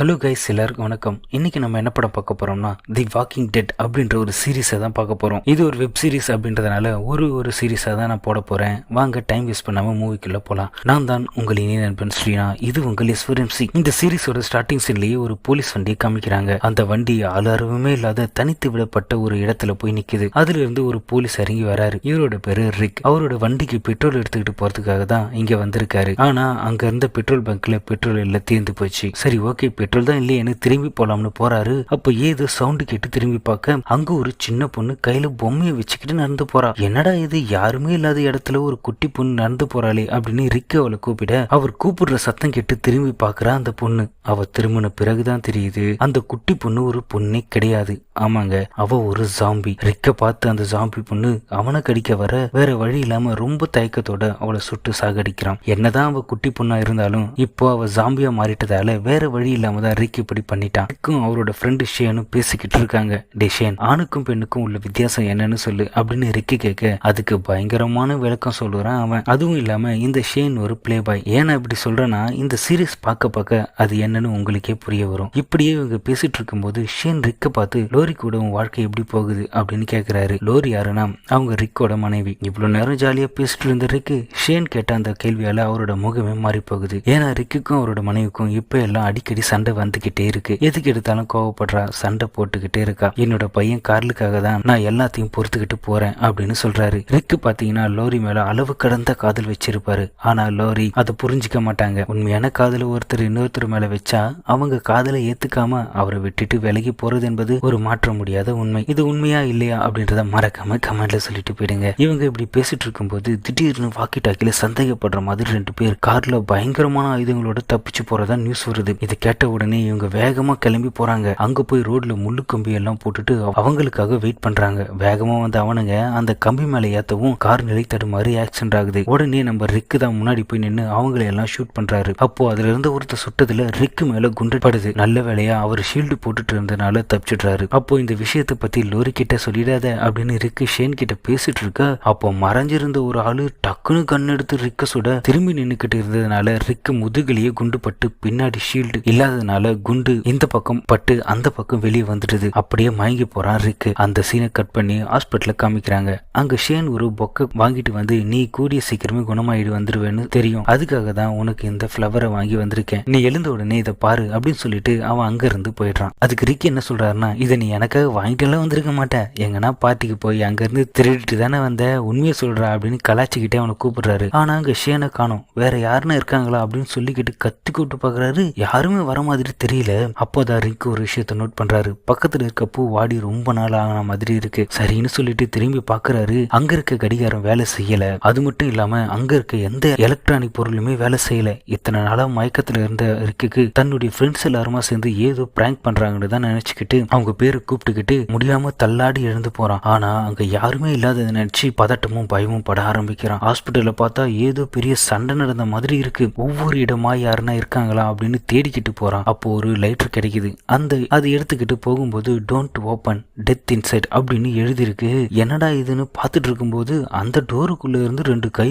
Hello guys எல்லாருக்கும் வணக்கம். இன்னைக்கு நம்ம என்ன படம் பார்க்க போறோம்னா தி வாக்கிங் டெட் அப்படின்ற ஒரு சீரீஸை தான் பார்க்க போறோம். இது ஒரு வெப் சீரிஸ் அப்படின்றதுனால ஒரு ஒரு சீரீஸாக தான் நான் போட போறேன். வாங்க டைம் வேஸ்ட் பண்ணாம மூவிக்குள்ள போலாம். நான் தான் உங்கள் இனிய நண்பன் ஸ்ரீனா. இது உங்கள் எஸ்வரம் சி இந்த சீரிஸோட ஸ்டார்டிங் சீன்லயே ஒரு போலீஸ் வண்டியை காமிக்கிறாங்க. அந்த வண்டி ஆளாரவுமே இல்லாத தனித்து விடப்பட்ட ஒரு இடத்துல போய் நிக்குது. அதுல இருந்து ஒரு போலீஸ் இறங்கி வராரு. இவரோட பேரு ரிக் அவரோட வண்டிக்கு பெட்ரோல் எடுத்துக்கிட்டு போறதுக்காக தான் இங்க வந்திருக்காரு. ஆனா அங்க இருந்த பெட்ரோல் பங்க்ல பெட்ரோல் எல்லாம் தீர்ந்து போச்சு. சரி ஓகே பெட்ரோல் தான் இல்லையேன்னு திரும்பி போலாம்னு போறாரு. அப்ப ஏதோ சவுண்டு கேட்டு திரும்பி பார்க்க அங்க ஒரு சின்ன பொண்ணு கையில பொம்மையை வச்சுக்கிட்டு நடந்து போறா. என்னடா இது யாருமே இல்லாத இடத்துல ஒரு குட்டி பொண்ணு நடந்து போறாளே அப்படின்னு ரிக்கு அவளை கூப்பிட அவர் கூப்பிடுற சத்தம் கேட்டு திரும்பி பார்க்கறா அந்த பொண்ணு. அவ திரும்பின பிறகுதான் தெரியுது அந்த குட்டி பொண்ணு ஒரு பொண்ணே கிடையாது. ஆமாங்க அவ ஒரு ஜாம்பி ரிக்க பார்த்து அந்த ஜாம்பி பொண்ணு அவனை கடிக்க வர வேற வழி இல்லாம ரொம்ப தயக்கத்தோட அவளை சுட்டு சாகடிக்கிறான். என்னதான் அவ குட்டி பொண்ணா இருந்தாலும் இப்போ அவ ஜாம்பியா மாறிட்டதால வேற வழி இல்லாம தான் ரிக் இப்படி பண்ணிட்டான். ரிக்கும் அவரோட ஃப்ரெண்டு ஷேனும் பேசிக்கிட்டு இருக்காங்க. டிஷேன் ஆணுக்கும் பெண்ணுக்கும் உள்ள வித்தியாசம் என்னன்னு சொல்லு அப்படின்னு ரிக்கு கேட்க அதுக்கு பயங்கரமான விளக்கம் சொல்லுறான் அவன். அதுவும் இல்லாம இந்த ஷேன் ஒரு பிளே பாய் ஏன்னா இப்படி சொல்றேன்னா இந்த சீரீஸ் பார்க்க பார்க்க அது என்னன்னு உங்களுக்கே புரிய வரும். இப்படியே இவங்க பேசிட்டு இருக்கும்போது ஷேன் ரிக்க பார்த்து லோரி கூட உன் வாழ்க்கை எப்படி போகுது அப்படின்னு கேட்குறாரு லோரி யாருன்னா அவங்க ரிக்கோட மனைவி. இவ்வளவு நேரம் ஜாலியா பேசிட்டு இருந்த ரிக்கு ஷேன் கேட்ட அந்த கேள்வியால அவரோட முகமே மாறி போகுது ஏன்னா ரிக்குக்கும் அவரோட மனைவிக்கும் இப்போ எல்லாம் அடிக்கடி சண்டை வந்துகிட்டே இருக்கு. எதுக்கு எடுத்தாலும் கோவப்படுறா சண்டை போட்டுக்கிட்டே இருக்கா. என்னோட பையன் கார்லுக்காக தான் நான் எல்லாத்தையும் பொறுத்துக்கிட்டு போறேன் அப்படின்னு சொல்றாரு. ரிக்கு பாத்தீங்கன்னா லோரி மேல அளவு கடந்த காதல் வச்சிருப்பாரு. ஆனா லோரி அதை புரிஞ்சுக்க மாட்டாங்க. உண்மையான காதல ஒருத்தர் இன்னொருத்தர் மேல வச்சா அவங்க காதலை ஏத்துக்காம அவரை விட்டுட்டு விலகி போறது என்பது ஒரு மாற்ற முடியாத உண்மை. இது உண்மையா இல்லையா அப்படின்றத மறக்காம கமெண்ட்ல சொல்லிட்டு போயிடுங்க. இவங்க இப்படி பேசிட்டு இருக்கும்போது திடீர்னு வாக்கி டாக்கில சந்தேகப்படுற மாதிரி ரெண்டு பேர் கார்ல பயங்கரமான ஆயுதங்களோட தப்பிச்சு போறதா நியூஸ் வருது. இதை கேட்ட உடனே இவங்க வேகமா கிளம்பி போறாங்க. அங்க போய் ரோட்ல முள்ளு கம்பி எல்லாம் போட்டுட்டு அவங்களுக்காக வெயிட் பண்றாங்க. வேகமா வந்து அவனுங்க அந்த கம்பி மேல ஏத்தவும் கார் நிலை தடுமாறி ஆக்சிடென்ட் ஆகுது. உடனே நம்ம ரிக்கு தான் முன்னாடி போய் நின்று அவங்களை எல்லாம் ஷூட் பண்றாரு. அப்போ அதுல இருந்து ஒருத்தர் சுட்டதுல ரிக்கு மேல குண்டு படுது. நல்ல வேலையா அவர் ஷீல்டு போட்டுட்டு இருந்தனால தப்பிச்சிடுறாரு. அப்போ இந்த விஷயத்தை பத்தி லோரி கிட்ட சொல்லிடாத அப்படின்னு ரிக்கு ஷேன் கிட்ட பேசிட்டு இருக்க அப்போ மறைஞ்சிருந்த ஒரு ஆளு டக்குன்னு கண்ணெடுத்து ரிக்க சுட திரும்பி நின்னுக்கிட்டு இருந்ததுனால ரிக்கு முதுகிலேயே குண்டு பட்டு பின்னாடி ஷீல்டு இல்லாததுனால குண்டு இந்த பக்கம் பட்டு அந்த பக்கம் வெளியே வந்துடுது. அப்படியே மயங்கி போறான் ரிக்கு. அந்த சீனை கட் பண்ணி ஹாஸ்பிட்டல காமிக்கிறாங்க. அங்க ஷேன் ஒரு பொக்க வாங்கிட்டு வந்து நீ கூடிய சீக்கிரமே குணமாயிடு வந்துருவேன்னு தெரியும். அதுக்காக தான் உனக்கு இந்த ஃப்ளவரை வாங்கி வந்திருக்கேன். நீ எழுந்த உடனே இதை பாரு அப்படின்னு சொல்லிட்டு அவன் அங்க இருந்து போயிடுறான். அதுக்கு ரிக்கி என்ன சொல்றாருன்னா இதை நீ எனக்காக வாங்கிட்டு எல்லாம் வந்திருக்க மாட்டேன் எங்கன்னா பார்ட்டிக்கு போய் அங்கேருந்து திருடிட்டு தானே வந்த உண்மையை சொல்கிறா அப்படின்னு கலாச்சிக்கிட்டே அவனை கூப்பிடுறாரு. ஆனால் அங்கே ஷேனை காணும். வேற யாருன்னு இருக்காங்களா அப்படின்னு சொல்லிக்கிட்டு கத்தி கூப்பிட்டு பார்க்குறாரு. யாருமே வர மாதிரி தெரியல. அப்போதான் ரிங்கு ஒரு விஷயத்த நோட் பண்ணுறாரு பக்கத்தில் இருக்க பூ வாடி ரொம்ப நாள் ஆன மாதிரி இருக்கு. சரின்னு சொல்லிட்டு திரும்பி பார்க்குறாரு. அங்கே இருக்க கடிகாரம் வேலை செய்யல. அது மட்டும் இல்லாமல் அங்கே இருக்க எந்த எலக்ட்ரானிக் பொருளுமே வேலை செய்யல. இத்தனை நாளாக மயக்கத்தில் இருந்த ரிக்குக்கு தன்னுடைய ஃப்ரெண்ட்ஸ் எல்லாருமா சேர்ந்து ஏதோ பிராங்க் பண்ணுறாங்கன்னு தான் நினச்சிக்கிட்டு அவங்க பேர் கூப்பிட்டுக்கிட்டு முடியாம தள்ளாடி எழுந்து போறான். ஆனா அங்க யாருமே இல்லாததை நினைச்சு பதட்டமும் பயமும் பட ஆரம்பிக்கிறான். ஹாஸ்பிட்டல்ல பார்த்தா ஏதோ பெரிய சண்டை நடந்த மாதிரி இருக்கு. ஒவ்வொரு இடமா யாருன்னா இருக்காங்களா அப்படின்னு தேடிக்கிட்டு போறான். அப்போ ஒரு லைட்டர் கிடைக்குது. அந்த அது எடுத்துக்கிட்டு போகும்போது டோன்ட் ஓப்பன் டெத் இன்சைட் அப்படின்னு எழுதியிருக்கு. என்னடா இதுன்னு பார்த்துட்டு இருக்கும்போது அந்த டோருக்குள்ள இருந்து ரெண்டு கை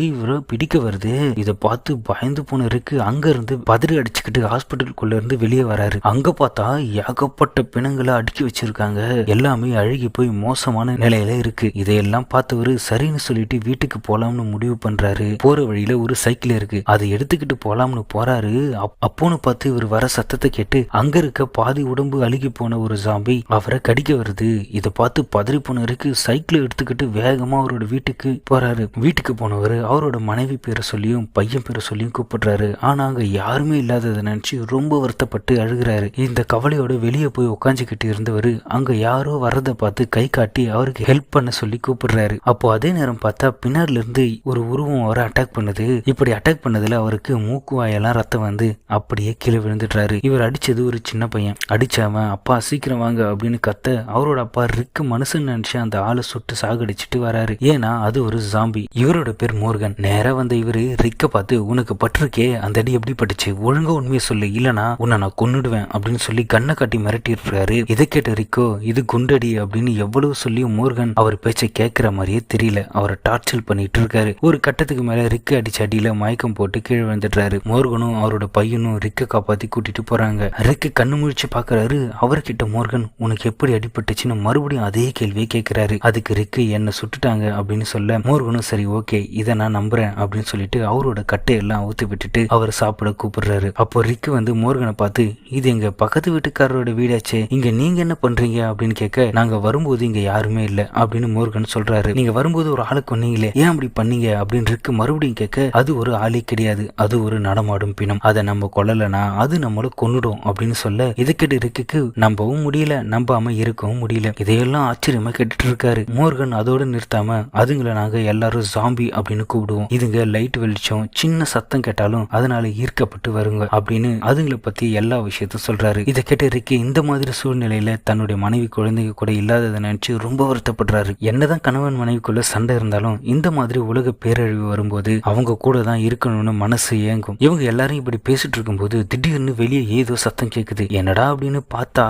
பிடிக்க வருது. இதை பார்த்து பயந்து போன இருக்கு அங்க இருந்து பதறி அடிச்சுக்கிட்டு ஹாஸ்பிட்டலுக்குள்ள இருந்து வெளியே வராரு. அங்க பார்த்தா ஏகப்பட்ட பிணங்களை அடுக்கி இருக்காங்க. எல்லாமே அழுகி போய் மோசமான நிலையில இருக்கு. இதையெல்லாம் பார்த்தவரு சரின்னு சொல்லிட்டு வீட்டுக்கு போலாம்னு முடிவு பண்றாரு. போற வழியில ஒரு சைக்கிள் இருக்கு. அதை எடுத்துக்கிட்டு போலாம்னு போறாரு. அப்- அப்போன்னு பார்த்து இவர் வர சத்தத்தை கேட்டு அங்க இருக்க பாதி உடம்பு அழுகி போன ஒரு ஜாம்பி அவரை கடிக்க வருது. இதை பார்த்து பதறி போனவருக்கு சைக்கிள் எடுத்துக்கிட்டு வேகமா அவரோட வீட்டுக்கு போறாரு. வீட்டுக்கு போனவர் அவரோட மனைவி பேரை சொல்லியும் பையன் பேரை சொல்லியும் கூப்பிடுறாரு. ஆனா அங்க யாருமே இல்லாததை நினைச்சு ரொம்ப வருத்தப்பட்டு அழுகிறாரு. இந்த கவலையோட வெளியே போய் உட்காந்துக்கிட்டு இருந்தவர் அங்க யாரோ வர்றதை பார்த்து கை காட்டி அவருக்கு ஹெல்ப் பண்ண சொல்லி கூப்பிடுறாரு. அப்போ அதே நேரம் பார்த்தா பின்னாடில இருந்து ஒரு உருவம் அவரை அட்டாக் பண்ணுது. இப்படி அட்டாக் பண்ணதுல அவருக்கு மூக்கு வாயெல்லாம் ரத்தம் வந்து அப்படியே கீழே விழுந்துடுறாரு. இவர் அடிச்சது ஒரு சின்ன பையன். அடிச்சவன் அப்பா சீக்கிரம் வாங்க அப்படின்னு கத்த அவரோட அப்பா ரிக்கு மனுஷன் நினைச்சு அந்த ஆளை சுட்டு சாகடிச்சிட்டு வராரு. ஏன்னா அது ஒரு ஜாம்பி இவரோட பேர் மோர்கன். நேரா வந்த இவரு ரிக்க பார்த்து உனக்கு பட்டிருக்கே அந்த அடி எப்படி பட்டுச்சு? ஒழுங்கா உண்மையை சொல்லு. இல்லனா உன்னை நான் கொன்னுடுவேன் அப்படின்னு சொல்லி கண்ணை காட்டி மிரட்டி இருக்காரு இதை கேட்ட ரிக்கு இது குண்டடி அப்படின்னு எவ்வளவு சொல்லியும் மோர்கன் அவர் பேச்சை கேட்கிற மாதிரியே தெரியல. அவரை டார்ச்சர் பண்ணிட்டு இருக்காரு. ஒரு கட்டத்துக்கு மேல ரிக்கு அடிச்ச அடியில மயக்கம் போட்டு கீழே விழுந்துடுறாரு. மோர்கனும் அவரோட பையனும் ரிக்க காப்பாத்தி கூட்டிட்டு போறாங்க. போறாங்க ரிக்கு கண்ணு முழிச்சு பாக்குறாரு. அவர்கிட்ட மோர்கன் உனக்கு எப்படி அடிபட்டுச்சுன்னு மறுபடியும் அதே கேள்வியை கேட்கிறாரு அதுக்கு ரிக்கு என்ன சுட்டுட்டாங்க அப்படின்னு சொல்ல மோர்கனும் சரி ஓகே இதை நான் நம்புறேன் அப்படின்னு சொல்லிட்டு அவரோட கட்டையெல்லாம் ஊத்தி விட்டுட்டு அவர் சாப்பிட கூப்பிடுறாரு. அப்போ ரிக்கு வந்து மோர்கனை பார்த்து இது எங்க பக்கத்து வீட்டுக்காரரோட வீடாச்சே. இங்க நீங்க என்ன பண்றீங்க? அப்படின்னு கேட்க நாங்க வரும்போது இங்க யாருமே இல்ல அப்படின்னு மோர்கன் சொல்றாரு. நீங்க வரும்போது ஒரு ஆளை கொன்னீங்களே ஏன் அப்படி பண்ணீங்க? அப்படின்னு இருக்கு. மறுபடியும் கேட்க அது ஒரு ஆளே கிடையாது. அது ஒரு நடமாடும் பிணம். அதை நம்ம கொல்லலைனா அது நம்மள கொன்னுடும் அப்படின்னு சொல்ல இதை கேட்டு நம்பவும் முடியல. நம்பாம இருக்கவும் முடியல. இதையெல்லாம் ஆச்சரியமா கேட்டுட்டு இருக்காரு. மோர்கன் அதோட நிறுத்தாம அதுங்களை நாங்க எல்லாரும் ஜாம்பி அப்படின்னு கூப்பிடுவோம். இதுங்க லைட் வெளிச்சம் சின்ன சத்தம் கேட்டாலும் அதனால ஈர்க்கப்பட்டு வருங்க அப்படின்னு அதுங்களை பத்தி எல்லா விஷயத்தையும் சொல்றாரு. இதை கேட்டு இருக்கு இந்த மாதிரி சூழ்நிலையில தன்னுடைய மனைவி குழந்தைங்க கூட இல்லாததை நினச்சி ரொம்ப வருத்தப்படுறாரு. என்னதான் கணவன் மனைவிக்குள்ள சண்டை இருந்தாலும் இந்த மாதிரி உலக பேரழிவு வரும்போது அவங்க கூட தான் இருக்கணும்னு மனசு ஏங்கும். இவங்க எல்லாரும் இப்படி பேசிட்டு இருக்கும்போது திடீர்னு வெளியே ஏதோ சத்தம் கேட்குது என்னடா அப்படின்னு பார்த்தா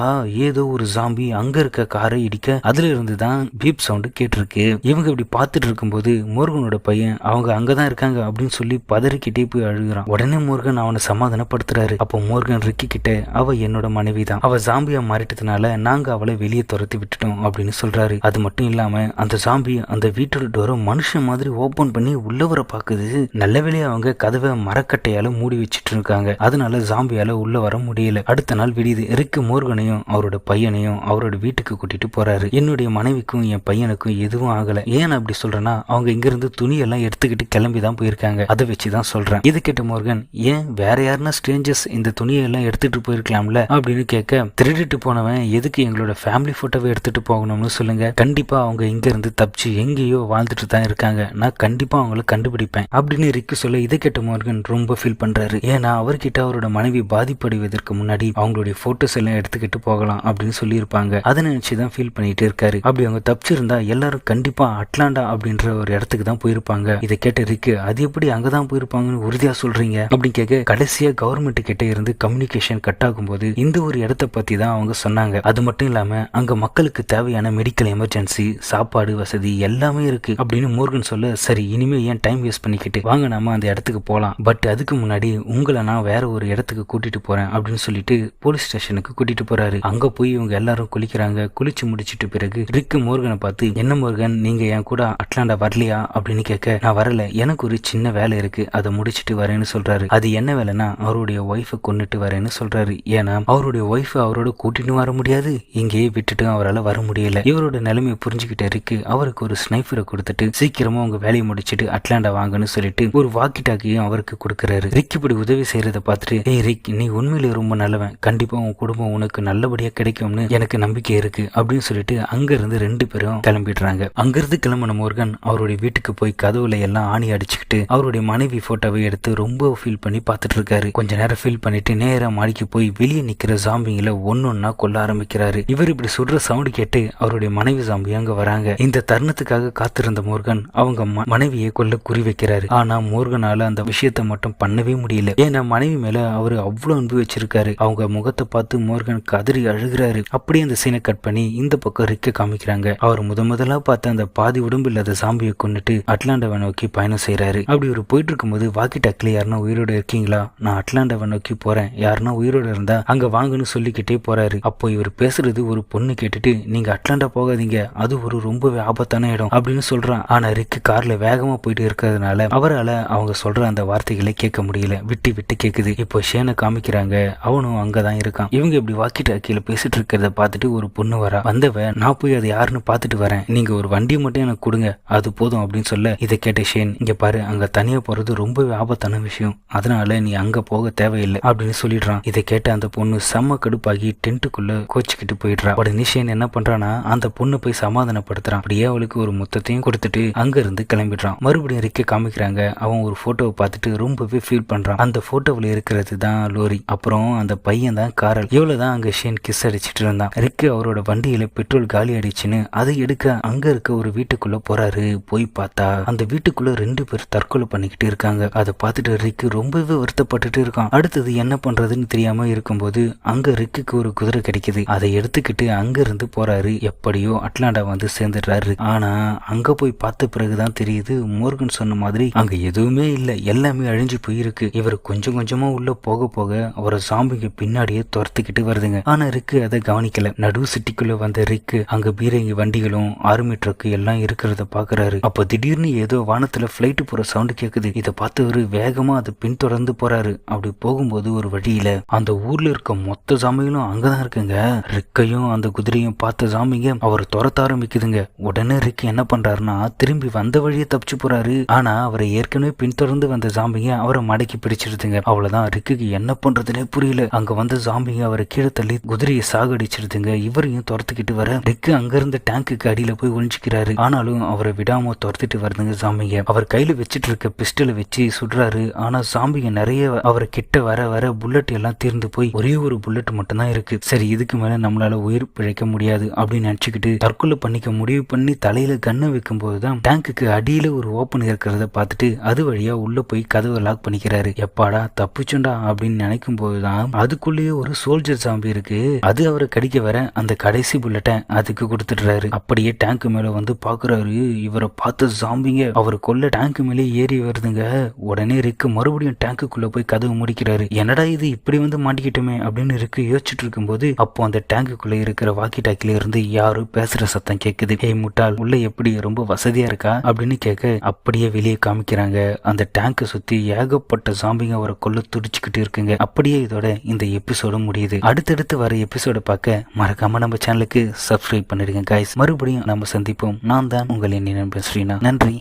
ஏதோ ஒரு ஜாம்பி அங்க இருக்க காரை இடிக்க அதுல இருந்து தான் பீப் சவுண்டு கேட்டிருக்கு. இவங்க இப்படி பார்த்துட்டு இருக்கும்போது மோர்கனோட பையன் அவங்க அங்கதான் இருக்காங்க அப்படின்னு சொல்லி பதறிக்கிட்டே போய் அழுகுறான். உடனே மோர்கன் அவனை சமாதானப்படுத்துறாரு. அப்போ மோர்கன் ரிக்கி கிட்ட அவ என்னோட மனைவி தான் அவ ஜாம்பியா மாறிட்டதுனால நாங்க அவளை வெளியே துரத்தி விட்டுட்டோம் அப்படின்னு சொல்றாரு. அது மட்டும் இல்லாமல் அந்த சாம்பி அந்த வீட்டோட டோரை மனுஷன் மாதிரி ஓபன் பண்ணி உள்ளவரை பார்க்குது நல்ல வேலையை அவங்க கதவை மரக்கட்டையால மூடி வச்சிட்டு இருக்காங்க. அதனால ஜாம்பியால உள்ள வர முடியல. அடுத்த நாள் விடியுது. ரிக்கு மோர்கனையும் அவரோட பையனையும் அவரோட வீட்டுக்கு கூட்டிட்டு போறாரு. என்னுடைய மனைவிக்கும் என் பையனுக்கும் எதுவும் ஆகல. ஏன் அப்படி சொல்றேன்னா அவங்க இங்க இருந்து துணியெல்லாம் எடுத்துக்கிட்டு கிளம்பி தான் போயிருக்காங்க. அதை வச்சு தான் சொல்றேன். இது கேட்ட மோர்கன் ஏன் வேற யாருன்னா ஸ்ட்ரேஞ்சர்ஸ் இந்த துணியெல்லாம் எடுத்துட்டு போயிருக்கலாம்ல? அப்படின்னு கேட்க திருடிட்டு போனவன் எதுக்கு அவங்களோட ஃபேமிலி போட்டோவை எடுத்துட்டு போகணும்னு சொல்லுங்க. கண்டிப்பா அவங்க இங்கேருந்து தப்பிச்சு எங்கேயோ வாழ்ந்துட்டு தான் இருக்காங்க. நான் கண்டிப்பாக அவங்கள கண்டுபிடிப்பேன். அப்படின்னு ரிக்கு சொல்ல இதை கேட்ட மோர்கன் ரொம்ப ஃபீல் பண்றாரு. ஏன்னா அவர்கிட்ட அவரோட மனைவி பாதிப்படைவதற்கு முன்னாடி அவங்களுடைய ஃபோட்டோஸ் எல்லாம் எடுத்துக்கிட்டு போகலாம் அப்படின்னு சொல்லியிருப்பாங்க. அதை நினச்சி தான் ஃபீல் பண்ணிட்டு இருக்காரு. அப்படி அவங்க தப்பிச்சிருந்தா எல்லாரும் கண்டிப்பாக அட்லாண்டா அப்படின்ற ஒரு இடத்துக்கு தான் போயிருப்பாங்க. இதை கேட்ட ரிக்கு அது எப்படி அங்கதான் போயிருப்பாங்கன்னு உறுதியா சொல்றீங்க? அப்படின்னு கேட்க கடைசியாக கவர்மெண்ட் கிட்ட இருந்து கம்யூனிகேஷன் கட் ஆகும்போது இந்த ஒரு இடத்த பற்றி தான் அவங்க சொன்னாங்க. அது மட்டும் இல்லாமல் அங்கே மக்களுக்கு தேவையான மெடிக்கல் எமர்ஜென்சி சாப்பாடு வசதி எல்லாமே இருக்கு அப்படின்னு மோர்கன் சொல்ல சரி இனிமே ஏன் டைம் வேஸ்ட் பண்ணிக்கிட்டு வாங்க நாம அந்த இடத்துக்கு போகலாம் பட் அதுக்கு முன்னாடி உங்களை நான் வேற ஒரு இடத்துக்கு கூட்டிட்டு போறேன் அப்படின்னு சொல்லிட்டு போலீஸ் ஸ்டேஷனுக்கு கூட்டிட்டு போறாரு. அங்க போய் இவங்க எல்லாரும் குளிக்கிறாங்க. குளிச்சு முடிச்சிட்டு பிறகு ரிக்கு மோர்கனை பார்த்து என்ன மோர்கன் நீங்க என் கூட அட்லாண்டா வரலையா? அப்படின்னு கேட்க நான் வரல. எனக்கு ஒரு சின்ன வேலை இருக்கு. அதை முடிச்சிட்டு வரேன்னு சொல்றாரு. அது என்ன வேலைன்னா அவருடைய ஒய்ஃபை கொண்டுட்டு வரேன்னு சொல்றாரு. ஏன்னா அவருடைய ஒய்ஃப் அவரோட கூட்டிட்டு வர முடியாது. இங்கேயே விட்டுட்டு அவரால் வர முடியல. இவரோட நிலைமையை புரிஞ்சுக்கிட்ட இருக்கு அவருக்கு ஒரு ஸ்னைஃபரை கொடுத்துட்டு சீக்கிரமா உங்க வேலையை முடிச்சிட்டு அட்லாண்டா வாங்கன்னு சொல்லிட்டு ஒரு வாக்கி டாக்கியும் அவருக்கு கொடுக்குறாரு. ரிக் இப்படி உதவி செய்யறத பார்த்துட்டு ஏய் ரிக் நீ உண்மையிலேயே ரொம்ப நல்லவன். கண்டிப்பா உன் குடும்பம் உனக்கு நல்லபடியா கிடைக்கும்னு எனக்கு நம்பிக்கை இருக்கு. அப்படின்னு சொல்லிட்டு அங்க இருந்து ரெண்டு பேரும் கிளம்பிடுறாங்க. அங்கிருந்து கிளம்பின மோர்கன் அவருடைய வீட்டுக்கு போய் கதவுல எல்லாம் ஆணி அடிச்சுக்கிட்டு அவருடைய மனைவி போட்டோவை எடுத்து ரொம்ப ஃபீல் பண்ணி பார்த்துட்டு இருக்காரு. கொஞ்ச நேரம் ஃபீல் பண்ணிட்டு நேரம் மாடிக்கு போய் வெளியே நிக்கிற ஜாம்பிங்களை ஒன்னொன்னா கொல்ல ஆரம்பிக்கிறாரு. இவர் இப்படி சொல்ற சவுண்ட் கேட்டு அவருடைய மனைவி சாம்பியாங்க அங்க வராங்க. இந்த தருணத்துக்காக காத்திருந்த மோர்கன் அவங்க ம- மனைவியை கொல்ல குறி வைக்கிறாரு. ஆனா மோர்கனால அந்த விஷயத்தை மட்டும் பண்ணவே முடியல. ஏன்னா மனைவி மேல அவரு அவ்வளவு அன்பு வச்சிருக்காரு. அவங்க முகத்தை பார்த்து மோர்கன் கதறி அழுகிறாரு. அப்படியே அந்த சீனை கட் பண்ணி இந்த பக்கம் ரிக்க காமிக்கிறாங்க. அவர் முத முதலா பார்த்த அந்த பாதி உடம்பு இல்லாத சாம்பியை கொண்டுட்டு அட்லாண்டாவை நோக்கி பயணம் செய்றாரு. அப்படி ஒரு போயிட்டு இருக்கும்போது வாக்கி டக்ல யாருன்னா உயிரோட இருக்கீங்களா? நான் அட்லாண்டாவை நோக்கி போறேன். யாருன்னா உயிரோட இருந்தா அங்க வாங்கன்னு சொல்லிக்கிட்டே போறாரு. அப்போ இவர் பேசுறது ஒரு பொண்ணு கேட்டுட்டு நீங்க அட்லாண்டா போகாதீங்க. அது ஒரு ரொம்பவே ஆபத்தான இடம் அப்படின்னு சொல்றான். ஆனா ரிக்கு கார்ல வேகமா போயிட்டு இருக்கிறதுனால அவரால அவங்க சொல்ற அந்த வார்த்தைகளை கேட்க முடியல. விட்டு விட்டு கேக்குது. இப்போ ஷேனை காமிக்கிறாங்க. அவனும் அங்கதான் இருக்கான். இவங்க இப்படி வாக்கி டாக்கியில பேசிட்டு இருக்கிறத பார்த்துட்டு ஒரு பொண்ணு வரா. வந்தவ நான் போய் அது யாருன்னு பார்த்துட்டு வரேன். நீங்க ஒரு வண்டியை மட்டும் எனக்கு கொடுங்க. அது போதும் அப்படின்னு சொல்ல இதை கேட்ட ஷேன் இங்க பாரு அங்க தனியா போறது ரொம்பவே ஆபத்தான விஷயம். அதனால நீ அங்க போக தேவையில்லை அப்படின்னு சொல்லிடுறான். இதை கேட்ட அந்த பொண்ணு செம்ம கடுப்பாகி டென்ட்டுக்குள்ள கோச்சிக்கிட்டு போய் போயிடுறா. உடனே ஷேன் என்ன பண்றானா அந்த பொண்ணு போய் சமாதானப்படுத்துறான். அப்படியே அவளுக்கு ஒரு முத்தத்தையும் கொடுத்துட்டு அங்க இருந்து கிளம்பிடுறான். மறுபடியும் ரிக்க காமிக்கிறாங்க. அவன் ஒரு போட்டோவை பார்த்துட்டு ரொம்பவே ஃபீல் பண்றான். அந்த போட்டோவில் இருக்கிறது தான் லோரி. அப்புறம் அந்த பையன் தான் காரல். இவ்வளவுதான் அங்க ஷேன் கிஸ் அடிச்சிட்டு இருந்தான். ரிக்கு அவரோட வண்டியில பெட்ரோல் காலி ஆயிடுச்சுன்னு அதை எடுக்க அங்க இருக்க ஒரு வீட்டுக்குள்ள போறாரு. போய் பார்த்தா அந்த வீட்டுக்குள்ள ரெண்டு பேர் தற்கொலை பண்ணிக்கிட்டு இருக்காங்க. அதை பார்த்துட்டு ரிக்கு ரொம்பவே வருத்தப்பட்டுட்டு இருக்கான். அடுத்தது என்ன பண்றதுன்னு தெரியாம இருக்கும்போது அங்க ரிக்குக்கு ஒரு குதிரை கிடைக்குது. அதை எடுத்து எடுத்துக்கிட்டு அங்க இருந்து போறாரு. எப்படியோ அட்லாண்டா வந்து சேர்ந்துடுறாரு. ஆனா அங்க போய் பார்த்த பிறகுதான் தெரியுது மோர்கன் சொன்ன மாதிரி அங்க எதுவுமே இல்ல. எல்லாமே அழிஞ்சு போயிருக்கு. இவர் கொஞ்சம் கொஞ்சமா உள்ள போக போக அவரை ஜாம்பிங்க பின்னாடியே துரத்துக்கிட்டு வருதுங்க. ஆனா ரிக்கு அதை கவனிக்கல. நடு சிட்டிக்குள்ள வந்த ரிக்கு அங்க பீரங்கி வண்டிகளும் ஆர்மி ட்ரக்கு எல்லாம் இருக்கிறத பாக்குறாரு. அப்ப திடீர்னு ஏதோ வானத்துல பிளைட் போற சவுண்ட் கேக்குது. இதை பார்த்தவர் வேகமாக வேகமா அதை பின்தொடர்ந்து போறாரு. அப்படி போகும்போது ஒரு வழியில அந்த ஊர்ல இருக்க மொத்த சாமிகளும் அங்கதான் இருக்குங்க. ரிக்கையும் அந்த குதிரையும் பார்த்த சாமிங்க அவர் துரத்த ஆரம்பிக்குதுங்க. உடனே ரிக்கு என்ன பண்றாருன்னா திரும்பி வந்த வழியே தப்பிச்சு போறாரு. ஆனா அவரை ஏற்கனவே பின்தொடர்ந்து வந்த ஜாம்பிங்க அவரை மடக்கி பிடிச்சிருதுங்க. அவ்வளவுதான் ரிக்குக்கு என்ன பண்றதுனே புரியல. அங்க வந்த ஜாம்பிங்க அவரை கீழே தள்ளி குதிரையை சாகடிச்சிருதுங்க. இவரையும் துரத்துக்கிட்டு வர ரிக்கு அங்கிருந்த டேங்குக்கு அடியில போய் ஒழிஞ்சுக்கிறாரு ஆனாலும் அவரை விடாம துரத்திட்டு வருதுங்க சாமிங்க. அவர் கையில வச்சிட்டு இருக்க பிஸ்டலை வச்சு சுடுறாரு. ஆனா சாம்பிங்க நிறைய அவரை கிட்ட வர வர புல்லட் எல்லாம் தீர்ந்து போய் ஒரே ஒரு புல்லட் மட்டும்தான் இருக்கு. சரி இதுக்கு மேல நம்மளால உயிர் பிழைக்க முடியாது அப்படின்னு நினைச்சுக்கிட்டு தற்கொலை பண்ணிக்க முடிவு பண்ணி தலையில கண்ணை வைக்கும் போதுதான் டேங்குக்கு அடியில ஒரு ஓப்பன் இருக்கிறத பார்த்துட்டு அது வழியா உள்ள போய் கதவை லாக் பண்ணிக்கிறாரு. எப்பாடா தப்பிச்சுண்டா அப்படின்னு நினைக்கும் போதுதான் அதுக்குள்ளேயே ஒரு சோல்ஜர் சாம்பி இருக்கு. அது அவரை கடிக்க வர அந்த கடைசி புல்லட்டை அதுக்கு கொடுத்துடுறாரு. அப்படியே டேங்க் மேல வந்து பாக்குறாரு. இவரை பார்த்த ஜாம்பிங்க அவர் கொல்ல டேங்க் மேலே ஏறி வருதுங்க. உடனே ரிக்கு மறுபடியும் டேங்குக்குள்ள போய் கதவு முடிக்கிறாரு. என்னடா இது இப்படி வந்து மாட்டிக்கிட்டோமே அப்படின்னு ரிக்கு யோசிச்சுட்டு இருக்கும்போது அப்போ அந்த வீட்டுக்குள்ளே இருக்கிற வாக்கி டாக்கில இருந்து யாரோ பேசுற சத்தம் கேட்குது ஏய் முட்டாள் உள்ள எப்படி ரொம்ப வசதியா இருக்கா? அப்படின்னு கேட்க அப்படியே வெளியே காமிக்கிறாங்க. அந்த டேங்கை சுத்தி ஏகப்பட்ட சாம்பிங்க அவரை கொள்ள துடிச்சுக்கிட்டு இருக்குங்க. அப்படியே இதோட இந்த எபிசோடும் முடியுது. அடுத்தடுத்து வர எபிசோட பார்க்க மறக்காம நம்ம சேனலுக்கு சப்ஸ்கிரைப் பண்ணிடுங்க கைஸ் மறுபடியும் நம்ம சந்திப்போம். நான் தான் உங்கள் எண்ணி நண்பன் ஸ்ரீனா நன்றி.